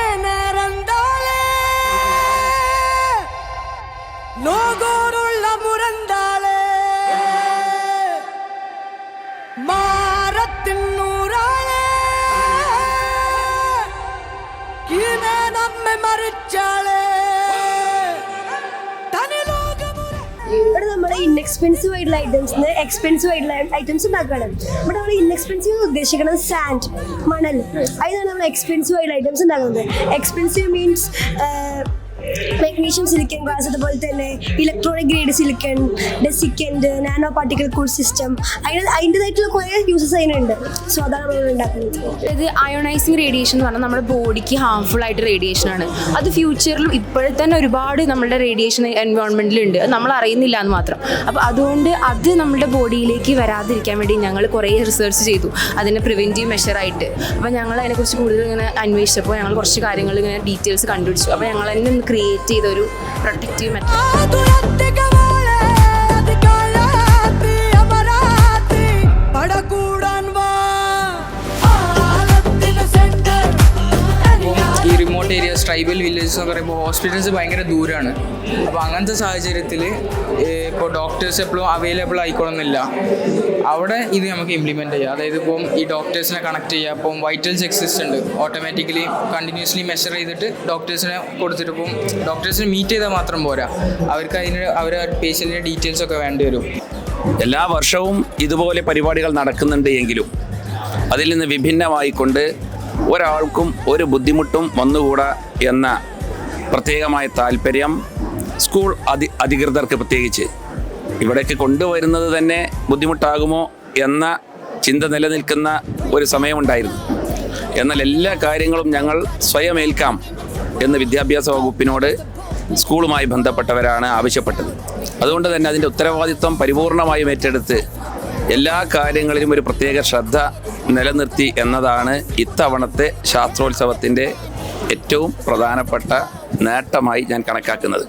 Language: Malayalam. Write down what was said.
தாத்தனரந்தாலே நோகோருள்ள முரந்தாலே மாரத்தின் நூறாலே இவன் நம்மை மறுச்சார் ഇൻഎക്സ്പെൻസീവ് ആയിട്ടുള്ള ഐറ്റംസിന് എക്സ്പെൻസീവ് ആയിട്ടുള്ള ഐറ്റംസ് ഉണ്ടാക്കുകയാണ്. ഇവിടെ നമ്മൾ ഇൻഎക്സ്പെൻസീവ് ഉദ്ദേശിക്കുന്നത് സാൻഡ് മണൽ. അതിനാണ് നമ്മൾ എക്സ്പെൻസീവ് ആയിട്ടുള്ള ഐറ്റംസ് ഉണ്ടാക്കുന്നത്. Expensive means magnesium silicon glass അതുപോലെ തന്നെ electronic grade silicon desiccant nano particle cool system അതിന് അതിന്റെതായിട്ടുള്ള കുറേ യൂസസ് അതിനുണ്ട്. സോ അതാണ് നമ്മൾ ഉണ്ടാക്കുന്നത്. ഇത് അയോണൈസിങ് റേഡിയേഷൻ എന്ന് പറഞ്ഞാൽ നമ്മുടെ ബോഡിക്ക് ഹാർംഫുൾ ആയിട്ട് റേഡിയേഷൻ ആണ്. അത് ഫ്യൂച്ചറിലും ഇപ്പോഴെ തന്നെ ഒരുപാട് നമ്മുടെ റേഡിയേഷൻ എൻവയോൺമെന്റിലുണ്ട് നമ്മൾ അറിയുന്നില്ല എന്ന് മാത്രം. അപ്പോൾ അതുകൊണ്ട് അത് നമ്മുടെ ബോഡിയിലേക്ക് വരാതിരിക്കാൻ വേണ്ടി ഞങ്ങൾ കുറേ റിസർച്ച് ചെയ്തു. അതിനെ പ്രിവെന്റീവ് മെഷറായിട്ട് അപ്പോൾ ഞങ്ങൾ അതിനെക്കുറിച്ച് കൂടുതൽ ഇങ്ങനെ അന്വേഷിച്ചപ്പോൾ ഞങ്ങൾ കുറച്ച് കാര്യങ്ങൾ ഇങ്ങനെ ഡീറ്റെയിൽസ് കണ്ടുപിടിച്ചു. അപ്പോൾ ഞങ്ങൾ തന്നെ ക്രിയേറ്റ് ചെയ്ത ഒരു പ്രൊട്ടക്റ്റീവ് ഏരിയാസ് ട്രൈബൽ വില്ലേജസ് എന്ന് പറയുമ്പോൾ ഹോസ്പിറ്റൽസ് ഭയങ്കര ദൂരമാണ് അപ്പോൾ അങ്ങനത്തെ സാഹചര്യത്തിൽ ഇപ്പോൾ ഡോക്ടേഴ്സ് എപ്പോഴും അവൈലബിൾ ആയിക്കോണമെന്നില്ല അവിടെ ഇത് നമുക്ക് ഇംപ്ലിമെന്റ് ചെയ്യാം. അതായത് ഇപ്പം ഈ ഡോക്ടേഴ്സിനെ കണക്ട് ചെയ്യുക അപ്പം വൈറ്റൽ ചെക്സിസ്റ്റ് ഉണ്ട്. ഓട്ടോമാറ്റിക്കലി കണ്ടിന്യൂസ്ലി മെഷർ ചെയ്തിട്ട് ഡോക്ടേഴ്സിനെ കൊടുത്തിട്ട് ഇപ്പം ഡോക്ടേഴ്സിനെ മീറ്റ് ചെയ്താൽ മാത്രം പോരാ. അവർക്ക് അതിന് അവരെ പേഷ്യന്റിന്റെ ഡീറ്റെയിൽസ് ഒക്കെ വേണ്ടി വരും. എല്ലാ വർഷവും ഇതുപോലെ പരിപാടികൾ നടക്കുന്നുണ്ട് എങ്കിലും അതിൽ നിന്ന് വിഭിന്നമായിക്കൊണ്ട് ഒരാൾക്കും ഒരു ബുദ്ധിമുട്ടും വന്നുകൂടാ എന്ന പ്രത്യേകമായ താല്പര്യം സ്കൂൾ അധി അധികൃതർക്ക് പ്രത്യേകിച്ച് ഇവിടേക്ക് കൊണ്ടുവരുന്നത് തന്നെ ബുദ്ധിമുട്ടാകുമോ എന്ന ചിന്ത നിലനിൽക്കുന്ന ഒരു സമയമുണ്ടായിരുന്നു. എന്നാൽ എല്ലാ കാര്യങ്ങളും ഞങ്ങൾ സ്വയം ഏൽക്കാം എന്ന് വിദ്യാഭ്യാസ വകുപ്പിനോട് സ്കൂളുമായി ബന്ധപ്പെട്ടവരാണ് ആവശ്യപ്പെട്ടത്. അതുകൊണ്ട് തന്നെ അതിന്റെ ഉത്തരവാദിത്വം പരിപൂർണമായും ഏറ്റെടുത്ത് എല്ലാ കാര്യങ്ങളിലും ഒരു പ്രത്യേക ശ്രദ്ധ നിലനിർത്തി എന്നതാണ് ഇത്തവണത്തെ ശാസ്ത്രോത്സവത്തിന്റെ ഏറ്റവും പ്രധാനപ്പെട്ട നേട്ടമായി ഞാൻ കണക്കാക്കുന്നത്.